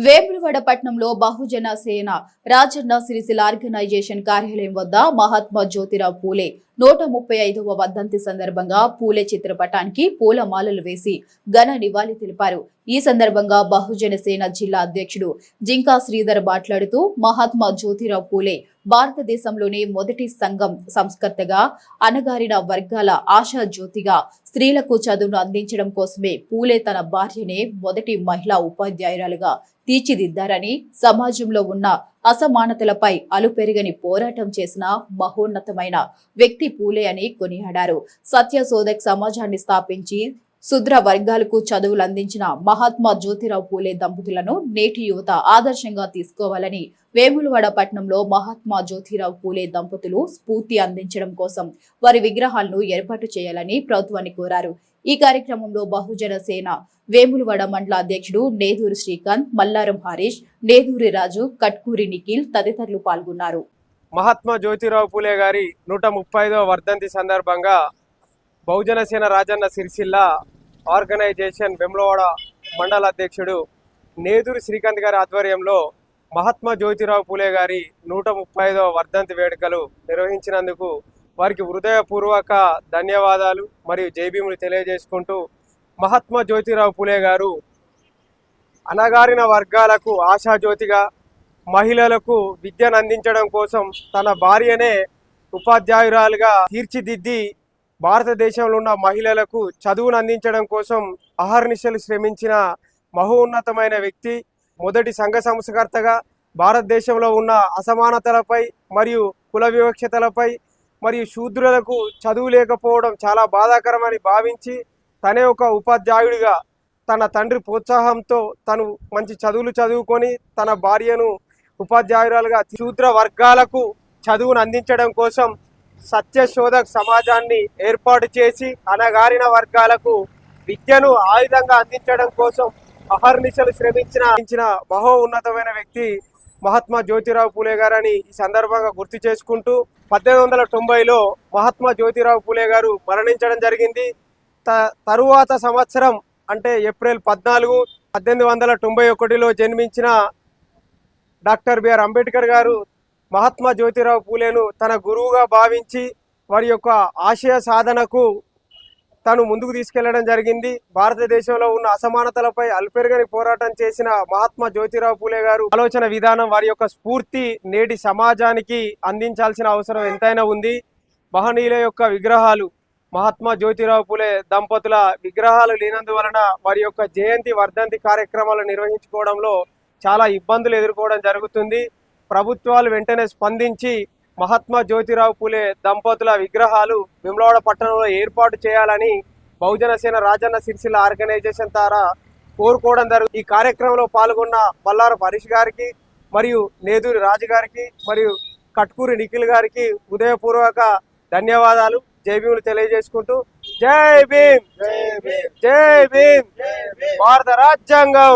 వేములవాడ పట్నంలో బహుజన సేన రాజన్న సిరిసిల ఆర్గనైజేషన్ కార్యాలయం వద్ద మహాత్మా జ్యోతిరావు పూలే నూట ముప్పై ఐదవ వర్ధంతి సందర్భంగా పూలే చిత్రపటానికి పూలమాలలు వేసి ఘన నివాళి తెలిపారు. ఈ సందర్భంగా బహుజన సేన జిల్లా అధ్యక్షుడు జింకా శ్రీధర్ మాట్లాడుతూ మహాత్మా జ్యోతిరావు పూలే భారతదేశంలోనే మొదటి సంఘం సంస్కర్తగా అణగారిన వర్గాల ఆశా జ్యోతిగా స్త్రీలకు చదువును అందించడం కోసమే పూలే తన భార్యనే మొదటి మహిళా ఉపాధ్యాయురాలుగా తీర్చిదిద్దారని సమాజంలో ఉన్న అసమానతలపై అలుపెరగని పోరాటం చేసిన మహోన్నతమైన వ్యక్తి పూలే అని కొనియాడారు. సోదక్ సమాజాన్ని స్థాపించి శుద్ర వర్గాలకు చదువులు అందించిన మహాత్మా జ్యోతిరావు పూలే దంపతులను నేటి యువత ఆదర్శంగా తీసుకోవాలని వేములవాడ పట్టణంలో మహాత్మా జ్యోతిరావు పూలే దంపతులు స్ఫూర్తి అందించడం కోసం వారి విగ్రహాలను ఏర్పాటు చేయాలని ప్రభుత్వాన్ని కోరారు. ఈ కార్యక్రమంలో బహుజన సేన వేములవాడ మండల అధ్యక్షుడు నేదూరు శ్రీకాంత్ మల్లారం హరీష్ నేదూరి రాజు కట్కూరి నిఖిల్ తదితరులు పాల్గొన్నారు. మహాత్మా జ్యోతిరావు పూలే గారి నూట ముప్పై వర్ధంతి సందర్భంగా బహుజనసేన రాజన్న సిరిసిల్ల ఆర్గనైజేషన్ వెమ్లవాడ మండల అధ్యక్షుడు నేదూరి శ్రీకాంత్ గారి ఆధ్వర్యంలో మహాత్మా జ్యోతిరావు పూలే గారి నూట ముప్పై ఐదవ వర్ధంతి వేడుకలు నిర్వహించినందుకు వారికి హృదయపూర్వక ధన్యవాదాలు మరియు జైభీములు తెలియజేసుకుంటూ మహాత్మా జ్యోతిరావు పూలే గారు అణగారిన వర్గాలకు ఆశాజ్యోతిగా మహిళలకు విద్యను అందించడం కోసం తన భార్యనే ఉపాధ్యాయురాలుగా తీర్చిదిద్ది భారతదేశంలో ఉన్న మహిళలకు చదువును అందించడం కోసం అహర్నిశలు శ్రమించిన మహోన్నతమైన వ్యక్తి మొదటి సంఘ సంస్కర్తగా భారతదేశంలో ఉన్న అసమానతలపై మరియు కుల వివక్షతలపై మరియు శూద్రులకు చదువు లేకపోవడం చాలా బాధాకరమని భావించి తనే ఒక ఉపాధ్యాయుడిగా తన తండ్రి ప్రోత్సాహంతో తను మంచి చదువులు చదువుకొని తన భార్యను ఉపాధ్యాయురాలుగా శూద్ర వర్గాలకు చదువును అందించడం కోసం సత్యశోధక్ సమాజాన్ని ఏర్పాటు చేసి అనగారిన వర్గాలకు విద్యను ఆయుధంగా అందించడం కోసం అహర్నిశలు శ్రమించిన శ్రమించిన మహో ఉన్నతమైన వ్యక్తి మహాత్మా జ్యోతిరావు పూలే గారని ఈ సందర్భంగా గుర్తు చేసుకుంటూ పద్దెనిమిది వందల తొంభైలో మహాత్మా జ్యోతిరావు పూలే గారు మరణించడం జరిగింది. త తరువాత సంవత్సరం అంటే ఏప్రిల్ పద్నాలుగు పద్దెనిమిది వందల తొంభై ఒకటిలో జన్మించిన డాక్టర్ బిఆర్ అంబేద్కర్ గారు మహాత్మా జ్యోతిరావు పూలేను తన గురువుగా భావించి వారి యొక్క ఆశయ సాధనకు తను ముందుకు తీసుకెళ్ళడం జరిగింది. భారతదేశంలో ఉన్న అసమానతలపై అల్పెరగని పోరాటం చేసిన మహాత్మా జ్యోతిరావు పూలే గారు ఆలోచన విధానం వారి యొక్క స్ఫూర్తి నేటి సమాజానికి అందించాల్సిన అవసరం ఎంతైనా ఉంది. మహనీయుల యొక్క విగ్రహాలు మహాత్మా జ్యోతిరావు పూలే దంపతుల విగ్రహాలు లేనందువలన వారి యొక్క జయంతి వర్ధంతి కార్యక్రమాలు నిర్వహించుకోవడంలో చాలా ఇబ్బందులు ఎదుర్కోవడం జరుగుతుంది. ప్రభుత్వాలు వెంటనే స్పందించి మహాత్మా జ్యోతిరావు పూలే దంపతుల విగ్రహాలు విమలవాడ పట్టణంలో ఏర్పాటు చేయాలని బహుజన సేన రాజన్న సిరిసిల్ల ఆర్గనైజేషన్ ద్వారా కోరుకోవడం జరుగు ఈ కార్యక్రమంలో పాల్గొన్న బల్లారు హరీష్ గారికి మరియు నేదూరి రాజు గారికి మరియు కట్కూరి నిఖిల్ గారికి ఉదయపూర్వక ధన్యవాదాలు. జై భీములు తెలియజేసుకుంటూ జై భీమ్! జై భీమ్! భారత రాజ్యాంగం!